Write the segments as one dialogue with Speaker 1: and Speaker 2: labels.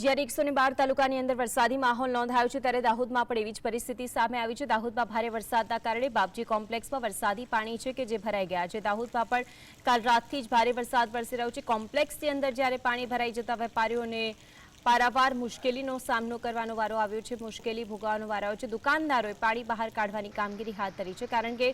Speaker 1: જ્યારે એકસો બાર તાલુકાની અંદર વરસાદી માહોલ નોંધાયો છે, ત્યારે દાહોદમાં પણ એવી જ પરિસ્થિતિ સામે આવી છે. દાહોદમાં ભારે વરસાદના કારણે બાપજી કોમ્પ્લેક્સમાં વરસાદી પાણી છે કે જે ભરાઈ ગયા છે. દાહોદમાં પણ કાલ રાતથી જ ભારે વરસાદ વરસી રહ્યો છે. કોમ્પ્લેક્સની અંદર જ્યારે પાણી ભરાઈ જતા વેપારીઓને પારાવાર મુશ્કેલીનો સામનો કરવાનો વારો આવ્યો છે, મુશ્કેલી ભોગવવાનો વારો આવ્યો છે. દુકાનદારોએ પાણી બહાર કાઢવાની કામગીરી હાથ ધરી છે. કારણ કે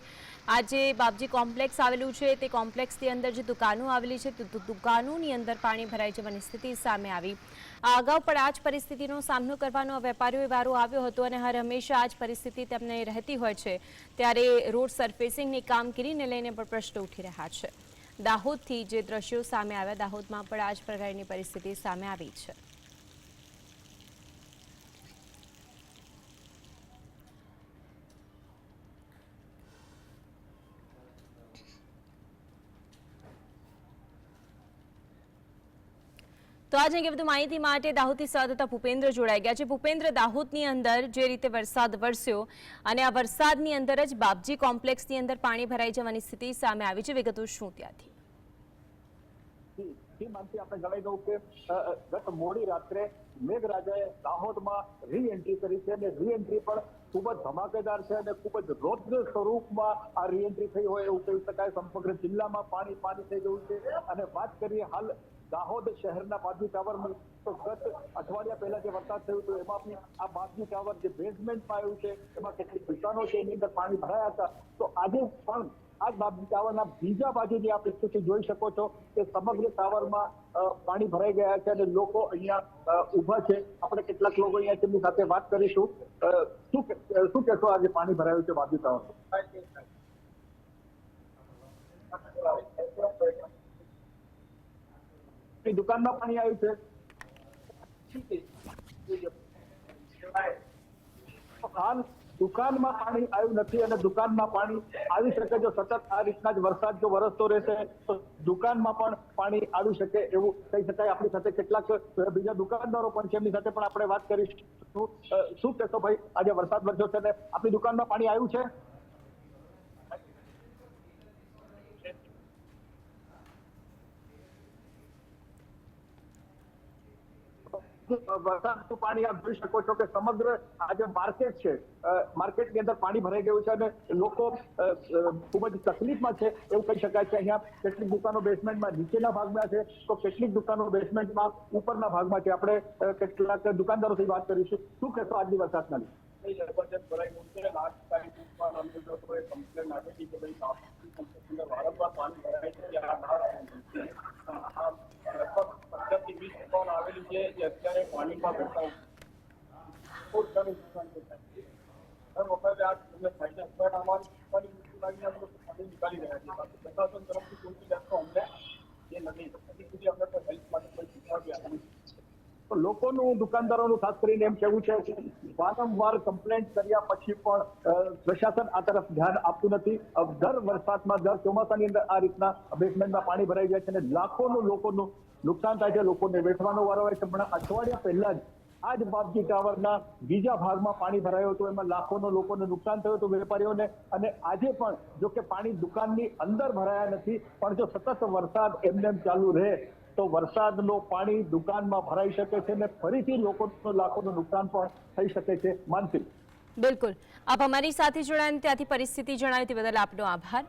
Speaker 1: આ જે બાપજી કોમ્પ્લેક્સ આવેલું છે, તે કોમ્પ્લેક્સની અંદર જે દુકાનો આવેલી છે, તે દુકાનોની અંદર પાણી ભરાઈ જવાની સ્થિતિ સામે આવી. આ અગાઉ પણ આ જ પરિસ્થિતિનો સામનો કરવાનો વેપારીઓએ વારો આવ્યો હતો અને હર હંમેશા આ જ પરિસ્થિતિ તેમને રહેતી હોય છે. ત્યારે રોડ સર્ફેસિંગની કામગીરીને લઈને પણ પ્રશ્નો ઉઠી રહ્યા છે. દાહોદથી જે દ્રશ્યો સામે આવ્યા, દાહોદમાં પણ આ જ પ્રકારની પરિસ્થિતિ સામે આવી છે. તો આજે વધુ માહિતી માટે દાહોદથી સંવાદદાતા ભૂપેન્દ્ર જોડાઈ ગયા છે. ભૂપેન્દ્ર દાહોદની અંદર જે રીતે વરસાદ વરસ્યો અને આ વરસાદની અંદર જ બાપજી કોમ્પ્લેક્સની અંદર પાણી ભરાઈ જવાની સ્થિતિ સામે આવી છે. વિગતો શું ત્યાંથી?
Speaker 2: અ, ગત મોડી રાત્રે મેઘરાજાએ દાહોદમાં રી એન્ટ્રી કરી છે અને રી પણ ખૂબ જ ધમાકેદાર છે અને ખૂબ જ રૌદ્ર સ્વરૂપમાં આ રી એન્ટ્રી થઈ હોય એવું કહી શકાય. સમગ્ર જિલ્લામાં પાણી પાણી થઈ ગયું છે. અને વાત કરીએ હાલ દાહોદ શહેરના બાજુ ટાવરમાં તો ગત અઠવાડિયા પહેલા જે વરસાદ થયો હતો, એમાં આ બાજુ ટાવર જે બેઝમેન્ટમાં આવ્યું છે, એમાં કેટલીક દુકાનો છે, એની અંદર પાણી ભરાયા હતા. તો આજે પણ આ જ બાબજી ટાવરના બીજા બાજુની આ સ્થિતિ જોઈ શકો છો કે સમગ્ર ટાવરમાં પાણી ભરાઈ ગયા છે અને લોકો અહીંયા ઊભા છે. આપણે કેટલાક લોકો અહીંયા તેમની સાથે વાત કરીશું. શું શું કહેશો આજે પાણી ભરાયું છે બાજુ ટાવર દુકાનમાં પાણી આવ્યું છે. દુકાનમાં પાણી આવ્યું નથી અને દુકાનમાં પાણી આવી શકે જો સતત આ રીતના જ વરસાદ જો વરસતો રહેશે, તો દુકાનમાં પણ પાણી આવી શકે એવું કહી શકાય. આપણી સાથે કેટલાક બીજા દુકાનદારો પણ છે. એમની સાથે પણ આપણે વાત કરીશું. શું કહેશો ભાઈ? આજે વરસાદ વરસ્યો છે ને આપણી દુકાનમાં પાણી આવ્યું છે? વરસાદનું પાણી આપ જોઈ શકો છો કે સમગ્ર આ જે માર્કેટ છે માર્કેટની અંદર પાણી ભરાઈ ગયું છે અને લોકો ખૂબ જ તકલીફમાં છે એવું કહી શકાય છે. અહીંયા કેટલીક દુકાનો બેસમેન્ટમાં નીચેના ભાગમાં છે, તો કેટલીક દુકાનો બેસમેન્ટમાં ઉપરના ભાગમાં છે. આપણે કેટલાક દુકાનદારોથી વાત કરીશું. શું કહેશો આજની વરસાદના લીધે?
Speaker 3: અત્યારે પાણીમાં બેઠા ઘણું નુકસાન છે વખતે આ પણ અમારી અમે પાણી રહ્યા છીએ. બાકી પ્રશાસન તરફથી કોઈ અમને એ નથી. અમને કોઈ હેલ્પ કોઈ બી આપી નથી.
Speaker 2: લોકોનું દુકાનદારોનું ખાસ કરીને એમ કેવું છે વારંવાર કમ્પ્લેન્ટ કર્યા પછી પણ પ્રશાસન આ તરફ ધ્યાન આપતું નથી. દર વરસાદમાં, દર ચોમાસાની અંદર આ રીતના બેસમેન્ટમાં પાણી ભરાઈ જાય છે અને લાખોનું લોકોનું નુકસાન થાય છે, લોકોને વેઠવાનો વારો હોય છે. પણ અઠવાડિયા પહેલા જ આ જ બાપજી ટાવરના બીજા ભાગમાં પાણી ભરાયું હતું. એમાં લાખોનો લોકોને નુકસાન થયું હતું વેપારીઓને. અને આજે પણ, જો કે પાણી દુકાનની અંદર ભરાયા નથી, પણ જો સતત વરસાદ એમને એમ ચાલુ રહે તો વરસાદનું પાણી દુકાનમાં ભરાઈ શકે છે અને ફરીથી લોકોનું લાખોનું નુકસાન પણ થઈ શકે છે. માનસિક
Speaker 1: બિલકુલ. આપ અમારી સાથે જોડાયા ત્યાંથી પરિસ્થિતિ જણાવી તે બદલ આપનો આભાર.